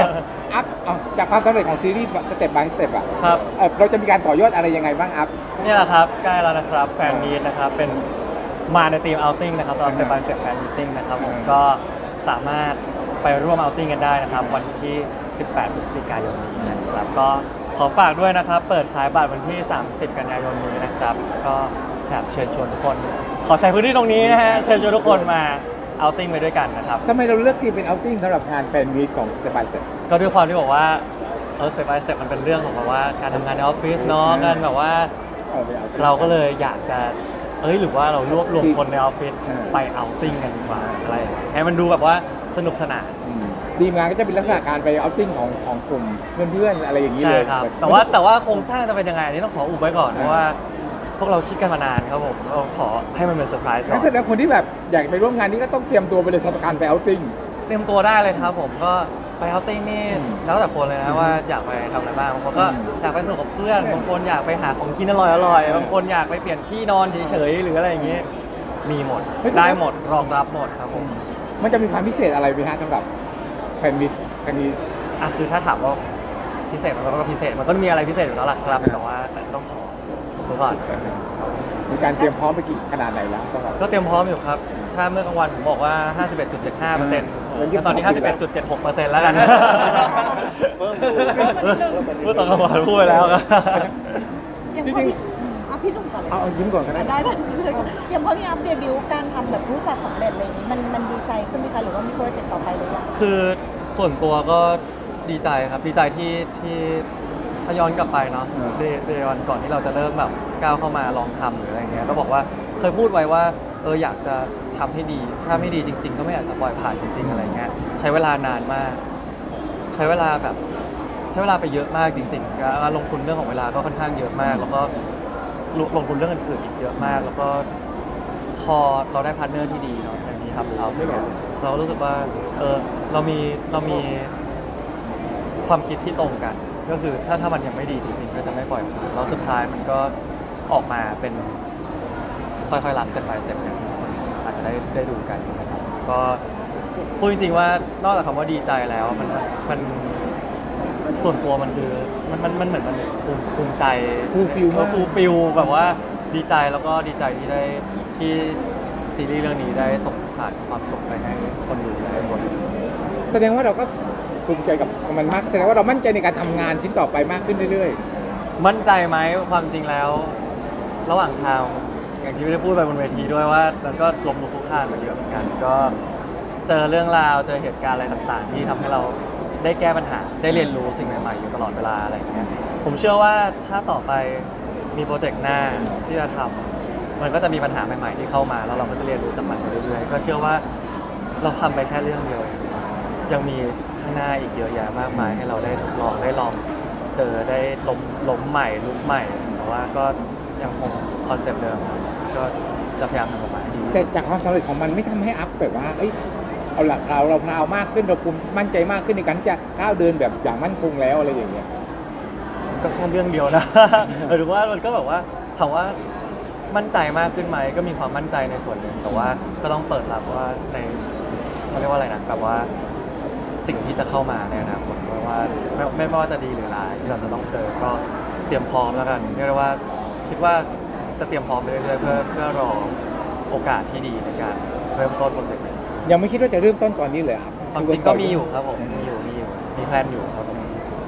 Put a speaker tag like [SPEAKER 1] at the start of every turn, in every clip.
[SPEAKER 1] จากอัพเอาจากความสำเร็จของซีรีส์สเต็ปบายสเต็ปอะ
[SPEAKER 2] ครับ
[SPEAKER 1] เอ่อเราจะมีการต่อยอดอะไรยังไงบ้างอัพ
[SPEAKER 2] เนี่ยแหละครับใกล้แล้วนะครับแฟนมีตนะครับเป็นมาในทีม outing นะครับสำหรับ Step by Step Fan Meeting นะครับผม
[SPEAKER 1] อืม
[SPEAKER 2] ก็สามารถไปร่วม outing กันได้นะครับ วันที่ 18 พฤศจิกายนนี้นะครับก็ขอฝากด้วยนะครับ เปิดขายบัตรวันที่ 30 กันยายนนี้นะครับ ก็อยากเชิญชวนทุกคน ขอใช้พื้นที่ตรงนี้นะฮะเชิญชวนทุกคนมา outing ไปด้วยกันนะครับ
[SPEAKER 1] ทำไมเราเลือกทีมเป็นเอาติ้งสำหรับงานแฟนมีตของสเต็ปบายสเต็ป
[SPEAKER 2] ก็ด้วยความที่บอกว่าเออ step by step มันเป็นเรื่องของแบบว่าการทำงานในออฟฟิศเนาะ
[SPEAKER 1] อืม
[SPEAKER 2] กันแบบว่า เราก็เลยอยากจะ เอ้ยหรือว่าเรารวบรวมคนในออฟฟิศ
[SPEAKER 1] เออ
[SPEAKER 2] ไปเอาติ้งกันดีกว่าอะไรอย่างเงี้ยให้มันดูแบบว่าสนุกสนาน
[SPEAKER 1] ทีมงานก็จะเป็นลักษณะการไปเอาติ้งของของกลุ่มเพื่อนๆอะไรอย่างนี้
[SPEAKER 2] ใช่
[SPEAKER 1] เลย
[SPEAKER 2] ครับ
[SPEAKER 1] บบ
[SPEAKER 2] แต่ว่าแต่ว่าโครงสร้างจะเป็นยังไงอันนี้ต้องขออุบไว้ก่อน เพราะว่า พวกเราคิดกันมานานครับผมเราขอให้มันเป็นเซอร์ไพรส์ก่
[SPEAKER 1] งั้
[SPEAKER 2] อนน
[SPEAKER 1] แสดงคนที่แบบอยากไปร่วมงานนี้ก็ต้องเตรียมตัวไปเลยสำหรับการไปเอาติ้ง
[SPEAKER 2] เตรียมตัวได้เลยครับผมก็ไปเอาติ้งนี่
[SPEAKER 1] อืม
[SPEAKER 2] แล้วแต่คนเลย
[SPEAKER 1] อื
[SPEAKER 2] นะ
[SPEAKER 1] ม
[SPEAKER 2] ว่าอยากไปทำอะไรบ้างบางคนก็
[SPEAKER 1] อืม
[SPEAKER 2] อยากไปสนุกกับเพื่อน
[SPEAKER 1] อืม
[SPEAKER 2] บางคนอยากไปหาของกินอร่อยอร่อย
[SPEAKER 1] อืม
[SPEAKER 2] บางคนอยากไปเปลี่ยนที่นอนเฉยๆหรืออะไรอย่างงี้มีหมด
[SPEAKER 1] เฮ้ย
[SPEAKER 2] ได้หมดรองรับหมดครับผม
[SPEAKER 1] มันจะมีความพิเศษอะไรไหมฮะสำหรับแฟนมิตครั้งนี้
[SPEAKER 2] อะคือถ้าถามว่าพิเศษมันก็พิเศษมันก็มีอะไรพิเศษอยู่แล้วล่ะครับ
[SPEAKER 1] อืม
[SPEAKER 2] แต่ว่าแต่จะต้องขอ ดูก่อน
[SPEAKER 1] มีการเตรียมพร้อมไปกี่ขนาดไหนแล้วสำหรับ
[SPEAKER 2] ก็เตรียมพร้อมอยู่ครับ ถ้าเมื่อกลางวันผมบอกว่า 51.75เปอร์เซ็นต์
[SPEAKER 1] มันยิ่ง
[SPEAKER 2] ตอนนี้
[SPEAKER 1] พอดีแล้ว
[SPEAKER 2] 51.76เปอร์เซ็นต์แล้วกันเมื่อตอนกลางวันพูดไปแล้วครับ
[SPEAKER 3] อย่าง
[SPEAKER 1] จ
[SPEAKER 3] พอ
[SPEAKER 1] ริง
[SPEAKER 3] พี่อะพี่หนุ่มก่อนเลย
[SPEAKER 1] เอาเอายิ้มก่อนก็ได้
[SPEAKER 3] ได้ได้อย่างพอพี่อัพเดบิวต์การทำแบบรู้จักสำเร็จอะไรอย่างนี้มันมันดีใจขึ้นไหมคะหรือว่ามีโปรเจกต์ต่อไปหรือยัง
[SPEAKER 2] คือส่วนตัวก็ดีใจครับ ดีใจที่ที่ ถ้าย้อนกลับไปเนาะ
[SPEAKER 1] อืม
[SPEAKER 2] เดเดยอนก่อนที่เราจะเริ่มแบบก้าวเข้ามาลองทำหรืออะไรเงี้ยก็บอกว่าเคยพูดไว้ว่าเอออยากจะทำให้ดี ถ้าไม่ดีจริง ๆ ก็ไม่อยากจะปล่อยผ่านจริง ๆ อะไรเงี้ยใช้เวลานานมาก ใช้เวลาแบบ ใช้เวลาไปเยอะมากจริงๆการลงทุนเรื่องของเวลาก็ค่อนข้างเยอะมาก แล้วก็ลงลงทุนเรื่องอื่นๆอีกเยอะมาก แล้วก็พอเราได้พาร์ทเนอร์ที่ดีเนาะอย่างนี้ทำเราใช่ไหมเราก็รู้สึกว่าเออเรามีเรามีความคิดที่ตรงกัน ก็คือถ้าถ้ามันยังไม่ดีจริง ๆ ก็จะไม่ปล่อยผ่านแล้วสุดท้ายมันก็ออกมาเป็นค่อยๆรัก step by step อย่างที่ทุกคนอาจจะได้ได้ดูกันนะครับก็พูดจริงๆว่านอกจากคำว่าดีใจแล้วมันมันส่วนตัวมันคือมันมันมันเหมือนมันภูมิภูมิใจ
[SPEAKER 1] fulfill มาก
[SPEAKER 2] ฟูลฟิลแบบว่าดีใจแล้วก็ดีใจที่ได้ที่ซีรีส์เรื่องนี้ได้ส่งผ่านความสุขไปให้คนดูหลายๆคน
[SPEAKER 1] แสดงว่าเราก็ ภูมิใจกับมันมากแสดงว่าเรามั่นใจในการทำงานชิ้นต่อไปมากขึ้นเรื่อย
[SPEAKER 2] มั่นใจไหมความจริงแล้ว ระหว่างทางอย่างที่ไม่ได้พูดไปบนเวทีด้วยว่ามันก็ลมลุกคลุกคลานมาเยอะเหมือนกัน ก็เจอเรื่องราวเจอเหตุการณ์อะไรต่าง ๆ ที่ทำให้เราได้แก้ปัญหาได้เรียนรู้สิ่งใหม่ๆอยู่ตลอดเวลาอะไรอย่างเงี้ยผมเชื่อว่าถ้าต่อไปมีโปรเจกต์หน้าที่จะทำมันก็จะมีปัญหาใหม่ ๆ ที่เข้ามา แล้วเราก็จะเรียนรู้จากมันไปเรื่อยๆก็เชื่อว่าเราทำไปแค่เรื่องเดียวเอง ยังมีข้างหน้าอีกเยอะแยะมากมายให้เราได้ทดลองได้ลองเจอได้ล้มล้มใหม่ลุกใหม่แต่ว่าก็ยังคงคอนเซปต์เดิมครับก็จะพยายามทำออกมาให้ดี
[SPEAKER 1] ๆแต่จากความสำเร็จของมันไม่ทำให้อัพแบบว่าเอ้ยเอาหลักเราเราพราวมากขึ้นเราภูมิมั่นใจมากขึ้นในการที่จะก้าวเดินแบบอย่างมั่นคงแล้วอะไรอย่างเงี้ย
[SPEAKER 2] ก็แค่เรื่องเดียวนะ หมายถึงว่ามันก็แบบว่าถามว่ามั่นใจมากขึ้นไหมก็มีความมั่นใจในส่วนหนึ่งแต่ว่าก็ต้องเปิดรับว่าในเขาเรียกว่าอะไรนะแบบว่า สิ่งที่จะเข้ามาในอนาคตไม่ว่าไม่ไม่ว่าจะดีหรือร้ายที่เราจะต้องเจอก็เตรียมพร้อมแล้วกันเรียกได้ว่าคิดว่าจะเตรียมพร้อมไปเรื่อยๆเพื่อเพื่อรอโอกาสที่ดีในการเริ่มต้นโปรเจกต์นี้
[SPEAKER 1] ยังไม่คิดว่าจะเริ่มต้นตอนนี้เลยครับ
[SPEAKER 2] ความจริงก็มีอยู่ครับผมมีอยู่มีอยู่มีแพลนอยู่ครับผม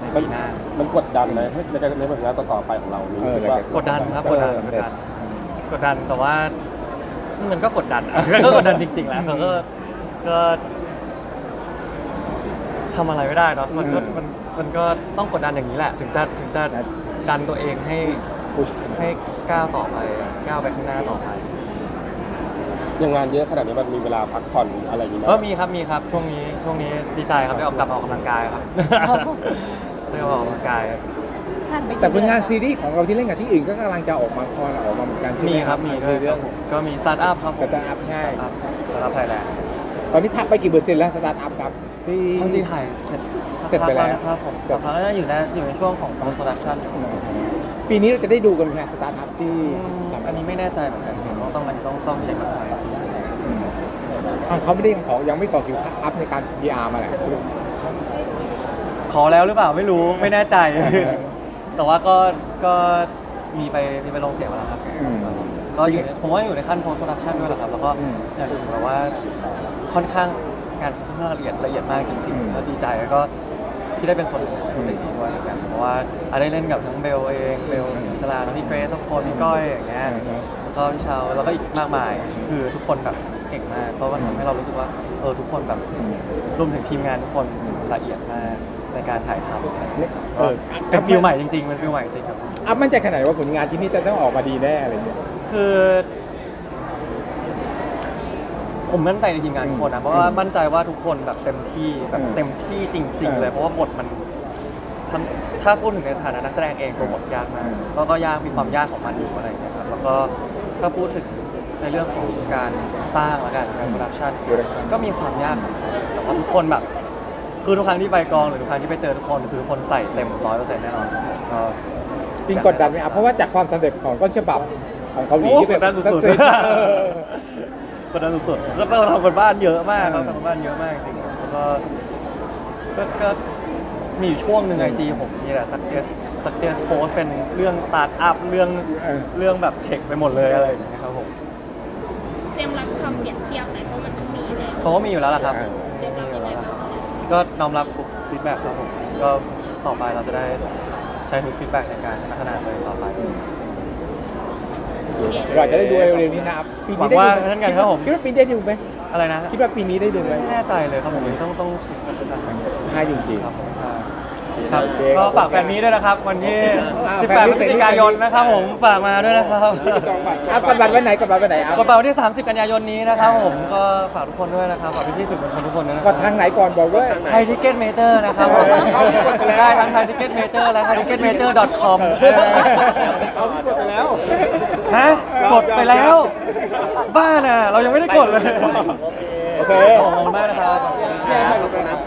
[SPEAKER 2] ในปีหน้า
[SPEAKER 4] มันกดดันเลยในการในผลงานต่อๆไปของเรารู้สึกว่า
[SPEAKER 2] กดดันครับ
[SPEAKER 1] เอก
[SPEAKER 2] ด
[SPEAKER 1] อ
[SPEAKER 2] ดัน
[SPEAKER 1] สำ
[SPEAKER 2] กด
[SPEAKER 1] เร็จ
[SPEAKER 2] ดันกดดันแต่ว่ามันก็กดดันอะก็กดดันจริงๆแหละเขาก็ก็ ทำอะไรไม่ได้เนาะมันก็
[SPEAKER 1] อืม
[SPEAKER 2] มันมันก็ต้องกดดันอย่างนี้แหละ ถึงจะถึงจะดันตัวเองให้
[SPEAKER 1] พุช
[SPEAKER 2] ให้ก้าวต่อไปก้าวไปข้างหน้าต่อไป
[SPEAKER 4] ยังงานเยอะขนาดนี้มันมีเวลาพักผ่อนอะไรอย่างนี้ไหม
[SPEAKER 2] ก็มีครับมีครับช่วงนี้ช่วงนี้ดีใจครับได้ออกกลับมาออกกำลังกายครับได้ออกกำลังกาย
[SPEAKER 3] ผ่านไปกี่
[SPEAKER 1] แต่ผลงาน
[SPEAKER 3] ดือ
[SPEAKER 1] ซีรีส์ของเราที่เล่นกับที่อื่นก็กำลังจะออกมาพอออกมาเหมือนกันใช่ไห
[SPEAKER 2] มีครับมีด้วย
[SPEAKER 1] เรื่อง
[SPEAKER 2] ก็มีสตาร์ทอัพครับผม
[SPEAKER 1] สตาร์ทอัพใช่
[SPEAKER 2] สตาร์ทอัพไทยแลนด์
[SPEAKER 1] ตอนนี้ทับไปกี่เปอร์เซ็นต์แล้วสตาร์ทอัพครับที่
[SPEAKER 2] ความจริงถ่ายเสร็จ
[SPEAKER 1] เสร็จไปแล้ว
[SPEAKER 2] ครับผม
[SPEAKER 1] เสร็
[SPEAKER 2] สั
[SPEAKER 1] จ
[SPEAKER 2] กพักแล้วอยู่ในอยู่ในช่วงของ post production
[SPEAKER 1] ปีนี้เราจะได้ดูกันไหมฮะสตาร์ทอัพที่ทำ
[SPEAKER 2] อันนี้ไม่แน่ใจเหมือนกันเห็นว่าต้องอันนี้ต้องต้องเช็คกับทางทีมเสร็จ
[SPEAKER 1] ทางเขาไม่ได้ขอยังไม่ก่อคิวอัพในการ PR มาแหละ
[SPEAKER 2] ขอแล้วหรือเปล่าไม่รู้ไม่แน่ใจ แต่ว่าก็ก็มีไปมีไปลงเสียงมาแล้วครับ
[SPEAKER 1] อืม
[SPEAKER 2] ก็อยู่ในผมว่าอยู่ในขั้น post production ด้วยแหละครับ แล้วก็
[SPEAKER 1] อืม
[SPEAKER 2] อย่างที่บอกว่าค่อนข้างงานค่อนข้างละเอียดละเอียดมากจริง
[SPEAKER 1] อืม
[SPEAKER 2] ๆแล้วดีใจแล้วก็ที่ได้เป็นส่วนหนึ่งของโปรเจกต์นี้ด้วยเหมือนกัน เพราะว่าอาได้เล่นกับทั้งเบลเองเบลอิสลาแล้วพี่เกรซทุกคนพี่ก้อยอย่างเงี้ย
[SPEAKER 1] อืม
[SPEAKER 2] แล้วก็พี่ชาวแล้วก็อีกมากมายคือทุกคนแบบเก่งมากเพราะว่าทำให้เรารู้สึกว่าเออทุกคนแบบรวมถึงทีมงานทุกคนละเอียดมากในการถ่ายทำอะไรอย่างเงี้ยครับ
[SPEAKER 1] เออ
[SPEAKER 2] ก็เป็นฟิลใหม่จริงๆเป็นฟิลใหม่จริงๆครับ
[SPEAKER 1] อัพมั่นใจขนาดไหนว่าผลงานชิ้นนี้จะต้องออกมาดีแน่อะไรเงี้ย
[SPEAKER 2] คือ ผมมั่นใจในทีมงานทุกคนนะเพราะว่า
[SPEAKER 1] อืม
[SPEAKER 2] มั่นใจว่าทุกคนแบบเต็มที่แบบ
[SPEAKER 1] อืม
[SPEAKER 2] เต็มที่จริง
[SPEAKER 1] เอ
[SPEAKER 2] ๆ
[SPEAKER 1] อ
[SPEAKER 2] เลยเพราะว่าบทมันทั้งถ้าพูดถึงในฐานะนักแสดงเองตัวบทยากมาก
[SPEAKER 1] อืม
[SPEAKER 2] ก็ก็ยากมีความยากของมันอยู่อะไรอย่างเงี้ยครับแล้วก็ถ้าพูดถึงในเรื่องของการสร้างแล้วกันการโปรดักชัน
[SPEAKER 1] Production
[SPEAKER 2] ก็มีความยากของมันแต่ว่าทุกคนแบบ คือทุกครั้งที่ไปกองหรือทุกครั้งที่ไปเจอทุกคน คือทุกคนใส่เต็มร้อยเปอร์เซ็นต์แน่นอนก็
[SPEAKER 1] จริงกดดันไหมอะเพราะว่าจากความสำเร็จของต้นฉบับ ของเกาหลี
[SPEAKER 2] โอ้
[SPEAKER 1] ที่
[SPEAKER 2] ก
[SPEAKER 1] แบบ
[SPEAKER 2] ดดันสุด
[SPEAKER 1] เซ็ตเออ
[SPEAKER 2] ๆกดดันสุดๆก็ต้องทำกันบ้านเยอะมากครับ
[SPEAKER 1] เออ
[SPEAKER 2] ทำกันบ้านเยอะมากจริงๆแล้วก็ก็ก็มีอยู่ช่วงหนึ่งไอจีผมนี่แหละ suggest suggest post เป็นเรื่องสตาร์ทอัพเรื่อง
[SPEAKER 1] เออ
[SPEAKER 2] เรื่องแบบเทคไปหมดเลยอะไรอย่างเงี้ยครับผม
[SPEAKER 5] เตรียมรับคำเปรียบเทียบไหมเพราะมันต้องมีเลย
[SPEAKER 2] เพราะว่ามีอยู่แล้วล่ะครับ
[SPEAKER 1] เออ
[SPEAKER 2] มีอยู่แล้วล่ะครับก็น้อมรับทุกฟีดแบ็กครับผมก็ต่อไปเราจะได้ใช้ทุกฟีดแบ็กในการพัฒนาตัวเองต่อไป
[SPEAKER 1] เราจะได้ดูเร็วๆนี้นะครับปีนี้ได้
[SPEAKER 2] หวังว่า
[SPEAKER 1] ดูไหม
[SPEAKER 2] ท่านกันครับผม
[SPEAKER 1] คิดว่าปีนี้ได้ดูไหม
[SPEAKER 2] อะไรนะ
[SPEAKER 1] คิดว่าปีนี้ได้ดูไหม
[SPEAKER 2] ไม่แน่ใจเลยครับผมต้องต้องเช็คกันดูกัน
[SPEAKER 1] ใช่จริง
[SPEAKER 2] ครับผม ครับ
[SPEAKER 1] โอเค
[SPEAKER 2] ก็ฝากแฟนมีด้วยนะครับ วันที่
[SPEAKER 1] อ่า
[SPEAKER 2] 18
[SPEAKER 1] แฟนมี
[SPEAKER 2] พฤศจิกายนนะครับผมฝากมาด้วยนะครับ
[SPEAKER 1] ๆอะกดบัตรไว้ไหนกดบัตรไว้ไหนอะ
[SPEAKER 2] กดเป๋าวันที่ 30 กันยายนนี้นะครับผมก็ฝากทุกคนด้วยนะครับฝากพี่ๆสื่อมวลชนทุกคนด้วยนะค
[SPEAKER 1] ก
[SPEAKER 2] รั
[SPEAKER 1] ดทางไหนก่อนบอกด้วย
[SPEAKER 2] ไทยทิเก็ตเมเจอร์นะครับผม
[SPEAKER 1] เอาที่กดไปแล้ว
[SPEAKER 2] ได้ทั้งไทยทิเก็ตเมเจอร์และไทยทิเก็ตเมเจอร์ .com
[SPEAKER 1] เอาที่กดไปแล้ว
[SPEAKER 2] ฮะกดไปแล้ว บ้าน่ะ เรายังไม่ได้กดเลย
[SPEAKER 1] โอเค
[SPEAKER 2] ขอบคุณมากนะครับ
[SPEAKER 1] ครับ